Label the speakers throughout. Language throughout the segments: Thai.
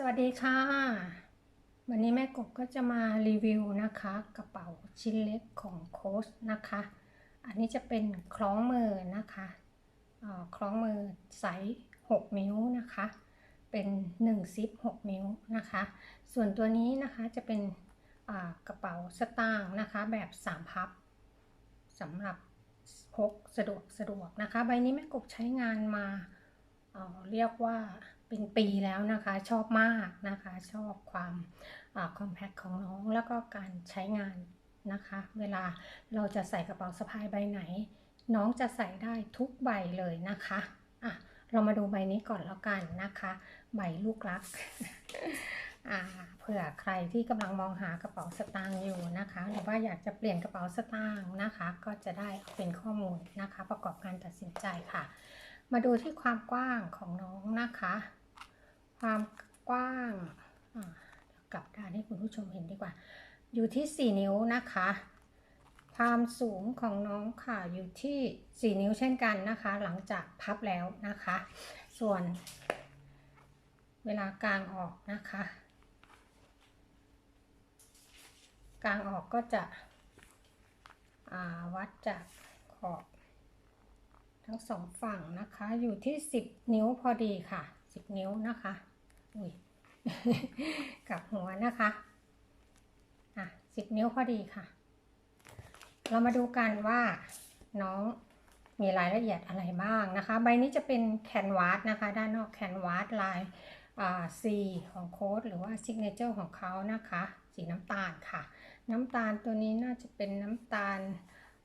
Speaker 1: สวัสดีค่ะ วันนี้แม่กบก็จะมารีวิวนะคะ กระเป๋าชิ้นเล็กของโค้ชนะคะ อันนี้จะเป็นคล้องมือนะคะคล้องมือไซส์6นิ้วนะคะ เป็น1ซิป6นิ้วนะคะ ส่วนตัวนี้นะคะจะเป็นกระเป๋าสตางค์นะคะ แบบ3พับสำหรับพกสะดวกสะดวกนะคะ ใบนี้แม่กบใช้งานมาเอ่อเรียกว่า เป็นปีแล้วนะคะชอบมากนะคะชอบความคอมแพคของน้องแล้วก็การใช้งานนะคะ เวลาเราจะใส่กระเป๋าสะพายใบไหน น้องจะใส่ได้ทุกใบเลยนะคะอะเรามาดูใบนี้ก่อนแล้วกันนะคะ ใบลูกรักอ่าเผื่อใครที่กำลังมองหากระเป๋าสตางค์อยู่นะคะ หรือว่าอยากจะเปลี่ยนกระเป๋าสตางค์นะคะ ก็จะได้เป็นข้อมูลนะคะ ประกอบการตัดสินใจค่ะ มาดูที่ความกว้างของน้องนะคะ ความกว้างกลับด้านให้คุณผู้ชมเห็นดีกว่า อยู่ที่ 4 นิ้วนะคะ ความสูงของน้องค่ะอยู่ที่ 4 นิ้วเช่นกันนะคะ หลังจากพับแล้วนะคะ ส่วนเวลากลางออกนะคะกลางออกก็จะวัดจากขอบทั้งสองฝั่งนะคะอยู่ที่ 10 นิ้วพอดีค่ะ 10 นิ้วนะคะ อุ้ยกับหัวนะคะอะ10นิ้วพอดีค่ะ เรามาดูกันว่าน้องมีรายละเอียดอะไรบ้างนะคะ ใบนี้จะเป็นแคนวาสนะคะ ด้านนอกแคนวาสลายอ่า C ของโค้ดหรือว่าซิกเนเจอร์ของเขานะคะ สีน้ำตาลค่ะ น้ำตาลตัวนี้น่าจะเป็นน้ำตาล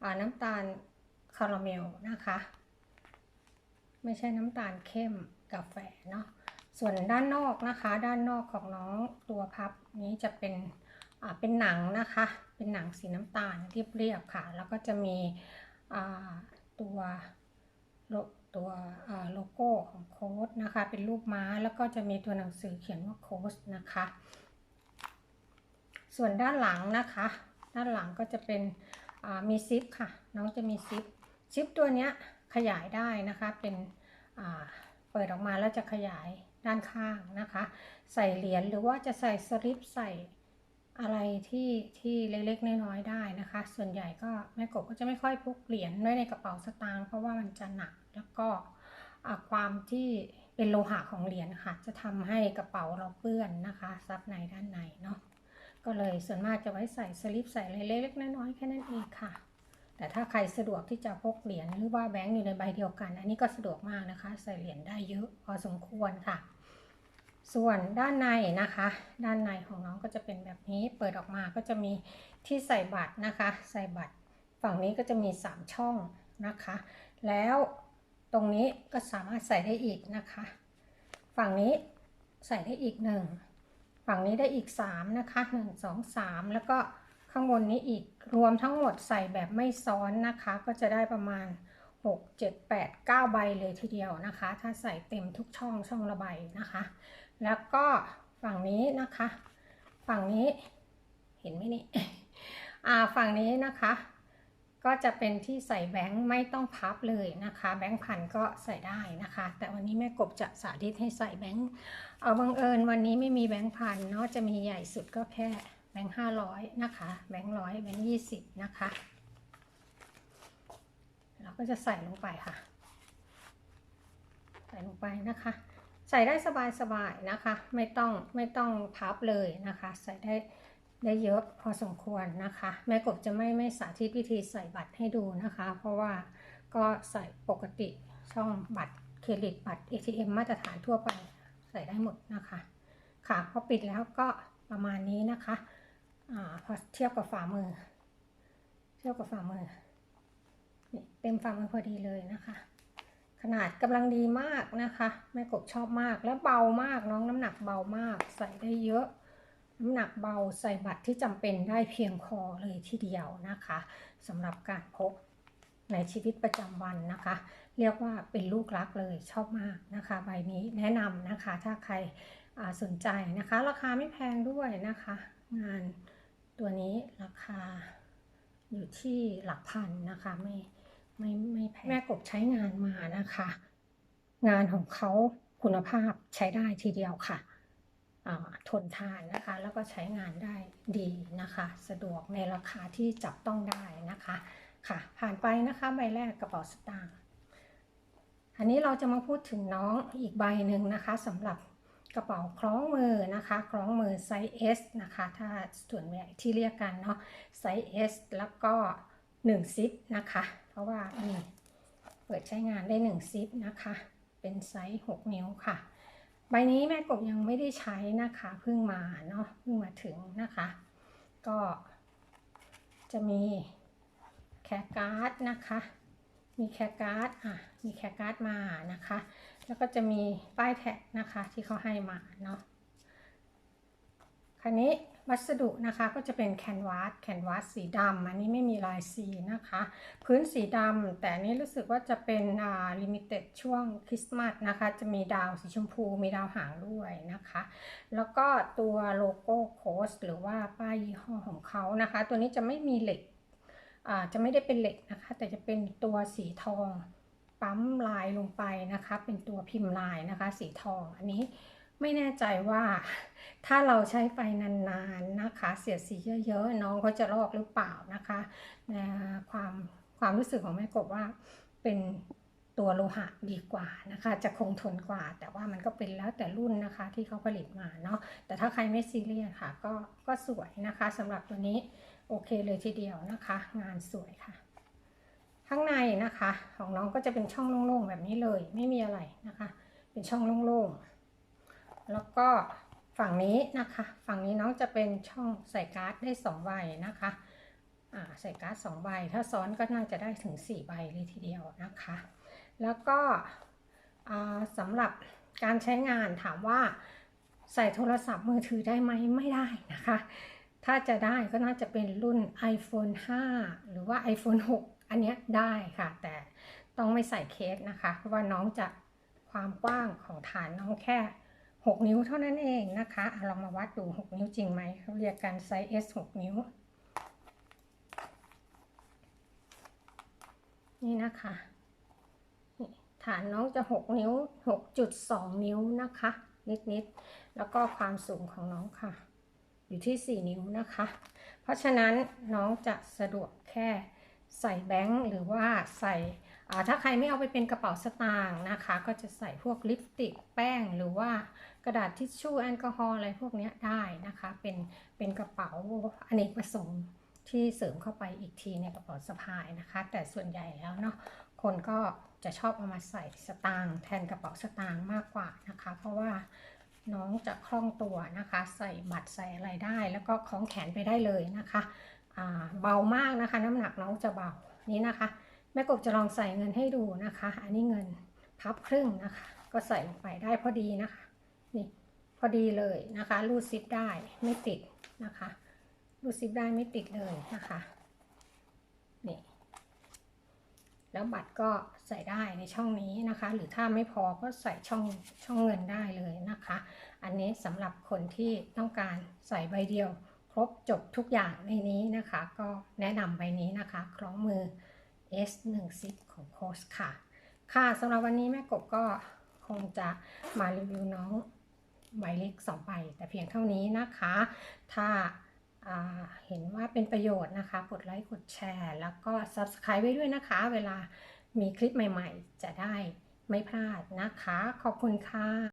Speaker 1: อ่าน้ำตาลคาราเมลนะคะ ไม่ใช่น้ำตาลเข้มกาแฟเนาะ ส่วนด้านนอกนะคะ ด้านนอกของน้องตัวพับนี้จะเป็นเป็นหนังนะคะ เป็นหนังสีน้ำตาลเรียบๆค่ะ แล้วก็จะมีตัวโลตัวโลโก้ของโค้ดนะคะ เป็นรูปม้าแล้วก็จะมีตัวหนังสือเขียนว่าโค้ดนะคะ ส่วนด้านหลังนะคะ ด้านหลังก็จะเป็นมีซิปค่ะ น้องจะมีซิปซิปตัวนี้ขยายได้นะคะ เป็นเปิดออกมาแล้วจะขยาย ด้านข้างนะคะ ใส่เหรียญหรือว่าจะใส่สลิปใส่อะไรที่ที่เล็กๆน้อยๆได้นะคะ ส่วนใหญ่ก็แม่กบก็จะไม่ค่อยพกเหรียญไว้ในกระเป๋าสตางค์เพราะว่ามันจะหนักแล้วก็ความที่เป็นโลหะของเหรียญค่ะจะทำให้กระเป๋าเราเปื้อนนะคะซับในด้านในเนาะก็เลยส่วนมากจะไว้ใส่สลิปใส่อะไรเล็กๆน้อยๆแค่นั้นเองค่ะ แต่ถ้าใครสะดวกที่จะพกเหรียญหรือว่าแบงก์อยู่ในใบเดียวกัน อันนี้ก็สะดวกมากนะคะ ใส่เหรียญได้เยอะพอสมควรค่ะ ส่วนด้านในนะคะ ด้านในของน้องก็จะเป็นแบบนี้เปิดออกมาก็จะมีที่ใส่บัตรนะคะ ใส่บัตรฝั่งนี้ก็จะมี 3 ช่องนะคะ แล้วตรงนี้ก็สามารถใส่ได้อีกนะคะ ฝั่งนี้ใส่ได้อีกหนึ่งฝั่งนี้ได้อีก 3 นะคะ 1 2 3 แล้วก็ ข้างบนนี้อีกรวมทั้งหมดใส่แบบไม่ซ้อนนะคะ ก็จะได้ประมาณ 6 7 8 9 ใบเลยทีเดียวนะคะ ถ้าใส่เต็มทุกช่องช่องละใบนะคะ แล้วก็ฝั่งนี้นะคะ ฝั่งนี้เห็นไหมนี่อ่าฝั่งนี้นะคะ ก็จะเป็นที่ใส่แบงค์ไม่ต้องพับเลยนะคะ แบงค์พันก็ใส่ได้นะคะ แต่วันนี้แม่กบจะสาธิตให้ใส่แบงค์เอาบังเอิญวันนี้ไม่มีแบงค์พันเนาะจะมีใหญ่สุดก็แค่ แบงค์ห้าร้อยนะคะ แบงค์ร้อยแบงค์ยี่สิบนะคะ เราก็จะใส่ลงไปค่ะ ใส่ลงไปนะคะ ใส่ได้สบายๆนะคะ ไม่ต้องไม่ต้องพับเลยนะคะ ใส่ได้ได้เยอะพอสมควรนะคะ แม่กบจะไม่ไม่สาธิตวิธีใส่บัตรให้ดูนะคะ เพราะว่าก็ใส่ปกติช่องบัตรเครดิตบัตร ATM มาตรฐานทั่วไปใส่ได้หมดนะคะ ค่ะพอปิดแล้วก็ประมาณนี้นะคะ อ่าพอเทียบกับฝ่ามือ เทียบกับฝ่ามือนี่เต็มฝ่ามือพอดีเลยนะคะ ขนาดกำลังดีมากนะคะแม่กบชอบมากและเบามากน้องน้ำหนักเบามาก ใส่ได้เยอะน้ำหนักเบาใส่บัตรที่จำเป็นได้เพียงพอเลยทีเดียวนะคะสำหรับการพกในชีวิตประจำวันนะคะ เรียกว่าเป็นลูกรักเลยชอบมากนะคะใบนี้แนะนำนะคะถ้าใครสนใจนะคะ ราคาไม่แพงด้วยนะคะ งาน ตัวนี้ราคาอยู่ที่หลักพันนะคะ ไม่ไม่ไม่แพงแม่กบใช้งานมานะคะ งานของเขาคุณภาพใช้ได้ทีเดียวค่ะทนทานนะคะ แล้วก็ใช้งานได้ดีนะคะ สะดวกในราคาที่จับต้องได้นะคะค่ะ ผ่านไปนะคะใบแรกกระเป๋าสตางค์อันนี้เราจะมาพูดถึงน้องอีกใบหนึ่งนะคะสำหรับ กระเป๋าคล้องมือนะคะคล้องมือไซส์ S นะคะถ้าส่วนใหญ่ที่เรียกกันเนาะไซส์ S แล้วก็1ซิปนะคะ เพราะว่านี่เปิดใช้งานได้1ซิปนะคะ เป็นไซส์ 6 นิ้วค่ะ ใบนี้แม่กบยังไม่ได้ใช้นะคะเพิ่งมาเนาะเพิ่งมาถึงนะคะ ก็จะมีแคร์การ์ดนะคะ มีแคการ์ดอะ มีแคการ์ดมานะคะ แล้วก็จะมีป้ายแท็กนะคะที่เขาให้มาเนาะคันนี้วัสดุนะคะก็จะเป็นแคนวาส แคนวาสสีดำอันนี้ไม่มีลายสีนะคะ พื้นสีดำแต่นี้รู้สึกว่าจะเป็นอ่าลิมิเต็ดช่วงคริสต์มาสนะคะ จะมีดาวสีชมพู มีดาวหางด้วยนะคะ แล้วก็ตัวโลโก้โค้ชหรือว่าป้ายยี่ห้อของเขานะคะ ตัวนี้จะไม่มีเหล็ก จะไม่ได้เป็นเหล็กนะคะ แต่จะเป็นตัวสีทองปั๊มลายลงไปนะคะ เป็นตัวพิมพ์ลายนะคะ สีทองอันนี้ไม่แน่ใจว่าถ้าเราใช้ไฟนานๆนะคะ เสียดสีเยอะๆน้องเขาจะลอกหรือเปล่านะคะนะความความรู้สึกของแม่กบว่าเป็นตัวโลหะดีกว่านะคะ จะคงทนกว่า แต่ว่ามันก็เป็นแล้วแต่รุ่นนะคะที่เขาผลิตมาเนาะแต่ถ้าใครไม่ซีเรียสค่ะ ก็ก็สวยนะคะสำหรับตัวนี้ โอเคเลยทีเดียวนะคะ งานสวยค่ะ ข้างในนะคะ ของน้องก็จะเป็นช่องโล่งๆแบบนี้เลย ไม่มีอะไรนะคะ เป็นช่องโล่งๆแล้วก็ฝั่งนี้นะคะ ฝั่งนี้น้องจะเป็นช่องใส่การ์ดได้2ใบนะคะใส่การ์ด2ใบ ถ้าซ้อนก็น่าจะได้ถึง 4 ใบเลยทีเดียวนะคะ แล้วก็สำหรับการใช้งานถามว่าใส่โทรศัพท์มือถือได้ไหมไม่ได้นะคะ ถ้าจะได้ก็น่าจะเป็นรุ่น iPhone 5 หรือว่า iPhone 6 อันนี้ได้ค่ะ แต่ต้องไม่ใส่เคสนะคะ เพราะว่าน้องจะความกว้างของฐานน้องแค่ 6 นิ้วเท่านั้นเองนะคะอะลองมาวัดดู 6 นิ้วจริงไหมเขาเรียกกันไซส์ S 6 นิ้ว นี่นะคะฐานน้องจะ 6 นิ้ว 6.2 นิ้วนะคะ นิดๆ แล้วก็ความสูงของน้องค่ะ อยู่ที่ 4 นิ้วนะคะ เพราะฉะนั้นน้องจะสะดวกแค่ใส่แบงค์หรือว่าใส่ถ้าใครไม่เอาไปเป็นกระเป๋าสตางค์นะคะ ก็จะใส่พวกลิปสติกแป้งหรือว่ากระดาษทิชชู่แอลกอฮอล์อะไรพวกนี้ได้นะคะ เป็นเป็นกระเป๋าอเนกประสงค์ที่เสริมเข้าไปอีกทีในกระเป๋าสะพายนะคะ แต่ส่วนใหญ่แล้วเนาะคนก็จะชอบเอามาใส่สตางค์แทนกระเป๋าสตางค์มากกว่านะคะ เพราะว่า น้องจะคล่องตัวนะคะ ใส่บัตรใส่อะไรได้ แล้วก็คล้องแขนไปได้เลยนะคะเบามากนะคะ น้ำหนักน้องจะเบานี้นะคะ แม่กบจะลองใส่เงินให้ดูนะคะ อันนี้เงินพับครึ่งนะคะ ก็ใส่ลงไปได้พอดีนะคะนี่พอดีเลยนะคะรูดซิปได้ไม่ติดนะคะรูดซิปได้ไม่ติดเลยนะคะ นี่ แล้วบัตรก็ใส่ได้ในช่องนี้นะคะ หรือถ้าไม่พอก็ใส่ช่องช่องเงินได้เลยนะคะ อันนี้สำหรับคนที่ต้องการใส่ใบเดียว ครบจบทุกอย่างในนี้นะคะ ก็แนะนำใบนี้นะคะ คล้องมือ S10 ของโค้ชค่ะ ค่ะสำหรับวันนี้แม่กบก็คงจะมารีวิวน้องใบเล็ก2ใบแต่เพียงเท่านี้นะคะ ถ้า เห็นว่าเป็นประโยชน์นะคะ กดไลค์ กดแชร์ แล้วก็ Subscribe ไว้ด้วยนะคะ เวลามีคลิปใหม่ๆ จะได้ไม่พลาดนะคะ ขอบคุณค่ะ